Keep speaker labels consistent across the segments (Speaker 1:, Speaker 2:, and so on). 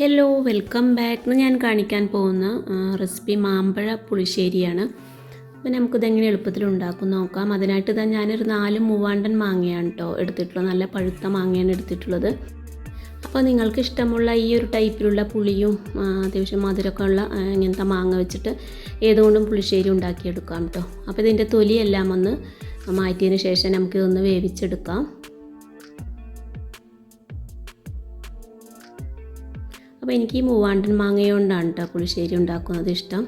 Speaker 1: Hello welcome back എന്ന് ഞാൻ കാണിക്കാൻ പോകുന്ന റെസിപ്പി മാമ്പഴ പുളിശ്ശേരിയാണ്. അപ്പോൾ നമുക്കിതെങ്ങനെ എളുപ്പത്തിൽ ഉണ്ടാക്കും നോക്കാം. അതിനായിട്ട് ഇതാ ഞാനൊരു നാല് മൂവാണ്ടൻ മാങ്ങയാണ് കേട്ടോ എടുത്തിട്ടുള്ളത്. നല്ല പഴുത്ത മാങ്ങയാണ് എടുത്തിട്ടുള്ളത്. അപ്പോൾ നിങ്ങൾക്ക് ഇഷ്ടമുള്ള ഈ ഒരു ടൈപ്പിലുള്ള പുളിയും അത്യാവശ്യം മധുരമൊക്കെ ഉള്ള ഇങ്ങനത്തെ മാങ്ങ വെച്ചിട്ട് ഏതുകൊണ്ടും പുളിശ്ശേരി ഉണ്ടാക്കിയെടുക്കാം കേട്ടോ അപ്പോൾ ഇതിന്റെ തൊലിയെല്ലാം ഒന്ന് മാറ്റിയതിന് ശേഷം നമുക്കിതൊന്ന് വേവിച്ചെടുക്കാം. അപ്പോൾ എനിക്ക് ഈ മൂവാണ്ടൻ മാങ്ങ കൊണ്ടാണ് കേട്ടോ പുളിശ്ശേരി ഉണ്ടാക്കുന്നത് ഇഷ്ടം.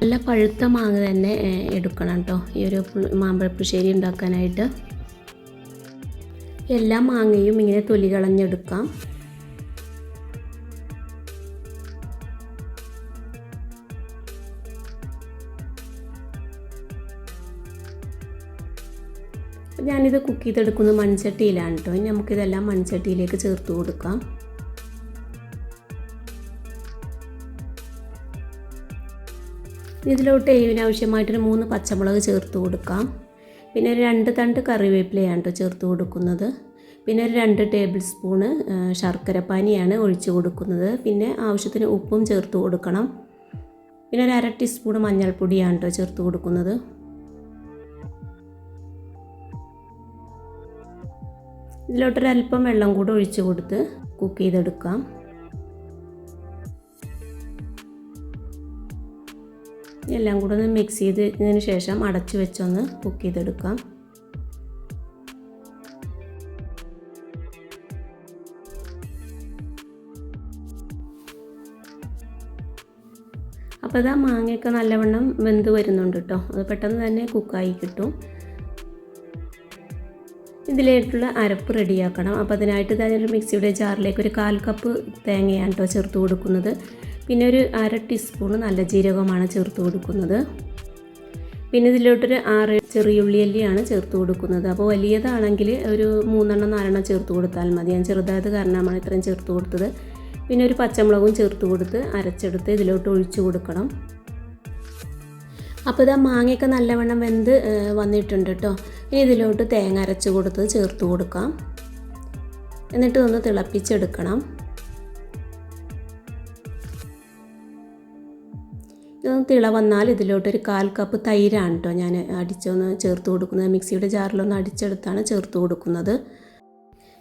Speaker 1: നല്ല പഴുത്ത മാങ്ങ തന്നെ എടുക്കണം കേട്ടോ ഈ ഒരു മാമ്പഴപ്പുശ്ശേരി ഉണ്ടാക്കാനായിട്ട്. എല്ലാ മാങ്ങയും ഇങ്ങനെ തൊലി കളഞ്ഞെടുക്കാം. അപ്പോൾ ഞാനിത് കുക്ക് ചെയ്തെടുക്കുന്നത് മൺചട്ടിയിലാണ് കേട്ടോ ഇനി നമുക്കിതെല്ലാം മൺചട്ടിയിലേക്ക് ചേർത്ത് കൊടുക്കാം. ഇതിലോട്ട് എരിവിന് ആവശ്യമായിട്ടൊരു മൂന്ന് പച്ചമുളക് ചേർത്ത് കൊടുക്കാം. പിന്നെ ഒരു രണ്ട് തണ്ട് കറിവേപ്പിലയാണ് കേട്ടോ ചേർത്ത് കൊടുക്കുന്നത്. പിന്നെ ഒരു രണ്ട് ടേബിൾ സ്പൂണ് ശർക്കരപ്പാനിയാണ് ഒഴിച്ചു കൊടുക്കുന്നത്. പിന്നെ ആവശ്യത്തിന് ഉപ്പും ചേർത്ത് കൊടുക്കണം. പിന്നെ ഒരു അര ടീസ്പൂൺ മഞ്ഞൾപ്പൊടിയാണ് കേട്ടോ ചേർത്ത് കൊടുക്കുന്നത്. ഇതിലോട്ടൊരല്പം വെള്ളം കൂടെ ഒഴിച്ച് കൊടുത്ത് കുക്ക് ചെയ്തെടുക്കാം. എല്ലാം കൂടെ ഒന്ന് മിക്സ് ചെയ്തതിന് ശേഷം അടച്ചു വെച്ചൊന്ന് കുക്ക് ചെയ്തെടുക്കാം. അപ്പോൾ ഇതാ മാങ്ങയൊക്കെ നല്ലവണ്ണം വെന്ത് വരുന്നുണ്ട് കേട്ടോ അത് പെട്ടെന്ന് തന്നെ കുക്കായി കിട്ടും. ഇതിലേക്കുള്ള അരപ്പ് റെഡിയാക്കണം. അപ്പോൾ അതിനായിട്ട് ഒരു മിക്സിയുടെ ജാറിലേക്ക് ഒരു കാൽ കപ്പ് തേങ്ങയാണ് കേട്ടോ ചേർത്ത് കൊടുക്കുന്നത്. പിന്നെ ഒരു അര ടീസ്പൂൺ നല്ല ജീരകമാണ് ചേർത്ത് കൊടുക്കുന്നത്. പിന്നെ ഇതിലോട്ടൊരു ആറ് ചെറിയുള്ളിയല്ലിയാണ് ചേർത്ത് കൊടുക്കുന്നത്. അപ്പോൾ വലിയതാണെങ്കിൽ ഒരു മൂന്നെണ്ണം നാലെണ്ണം ചേർത്ത് കൊടുത്താൽ മതി. ഞാൻ ചെറുതായത് കാരണമാണ് ഇത്രയും ചേർത്ത് കൊടുത്തത്. പിന്നെ ഒരു പച്ചമുളകും ചേർത്ത് കൊടുത്ത് അരച്ചെടുത്ത് ഇതിലോട്ട് ഒഴിച്ചു കൊടുക്കണം. അപ്പോൾ ഇതാ മാങ്ങയൊക്കെ നല്ലവണ്ണം വെന്ത് വന്നിട്ടുണ്ട് കേട്ടോ ഇതിലോട്ട് തേങ്ങ അരച്ച് കൊടുത്ത് ചേർത്ത് കൊടുക്കാം. എന്നിട്ട് ഒന്ന് തിളപ്പിച്ചെടുക്കണം. ഇതൊന്ന് തിള വന്നാൽ ഇതിലോട്ടൊരു കാൽ കപ്പ് തൈരാണ് കേട്ടോ ഞാൻ അടിച്ചൊന്ന് ചേർത്ത് കൊടുക്കുന്നത്. മിക്സിയുടെ ജാറിലൊന്ന് അടിച്ചെടുത്താണ് ചേർത്ത് കൊടുക്കുന്നത്.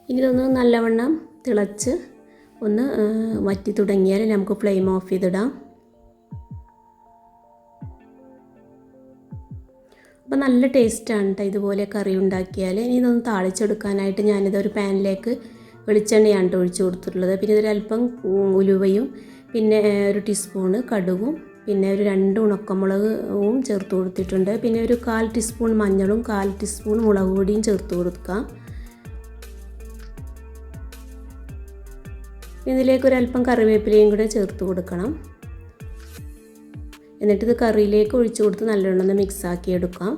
Speaker 1: ഇനി നല്ലവണ്ണം തിളച്ച് ഒന്ന് വറ്റി തുടങ്ങിയാൽ നമുക്ക് ഫ്ലെയിം ഓഫ് ചെയ്തിടാം. അപ്പോൾ നല്ല ടേസ്റ്റാണ് കേട്ടോ ഇതുപോലെ കറി ഉണ്ടാക്കിയാൽ ഇനി ഇതൊന്ന് താളിച്ചെടുക്കാനായിട്ട് ഞാനിത് ഒരു പാനിലേക്ക് വെളിച്ചെണ്ണയാണ് ഒഴിച്ച് കൊടുത്തിട്ടുള്ളത്. പിന്നെ ഇതിലല്പം ഉലുവയും പിന്നെ ഒരു ടീസ്പൂണ് കടുകും പിന്നെ ഒരു രണ്ട് ഉണക്കമുളകും ചേർത്ത് കൊടുത്തിട്ടുണ്ട്. പിന്നെ ഒരു കാൽ ടീസ്പൂൺ മഞ്ഞളും കാൽ ടീസ്പൂൺ മുളക് പൊടിയും ചേർത്ത് കൊടുക്കാം. ഇതിലേക്ക് ഒരു അല്പം കറിവേപ്പിലയും കൂടെ ചേർത്ത് കൊടുക്കണം. എന്നിട്ട് ഇത് കറിയിലേക്ക് ഒഴിച്ചു കൊടുത്ത് നല്ലോണം ഒന്ന് മിക്സ് ആക്കി എടുക്കാം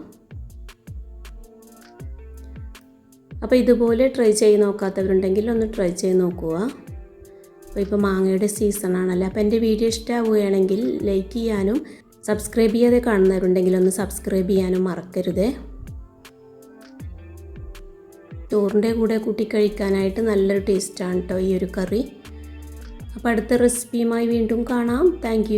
Speaker 1: അപ്പോൾ ഇതുപോലെ ട്രൈ ചെയ്ത് നോക്കാത്തവരുണ്ടെങ്കിൽ ഒന്ന് ട്രൈ ചെയ്ത് നോക്കുക. അപ്പോൾ ഇപ്പോൾ മാങ്ങയുടെ സീസൺ ആണല്ലോ. അപ്പോൾ എന്റെ വീഡിയോ ഇഷ്ടമാവുകയാണെങ്കിൽ ലൈക്ക് ചെയ്യാനും സബ്സ്ക്രൈബ് ചെയ്യാതെ കാണുന്നവരുണ്ടെങ്കിൽ ഒന്ന് സബ്സ്ക്രൈബ് ചെയ്യാനും മറക്കരുത്. ചോറിന്റെ കൂടെ കൂട്ടി കഴിക്കാനായിട്ട് നല്ലൊരു ടേസ്റ്റാണ് കേട്ടോ ഈ ഒരു കറി. അപ്പോൾ അടുത്ത റെസിപ്പിയുമായി വീണ്ടും കാണാം. താങ്ക്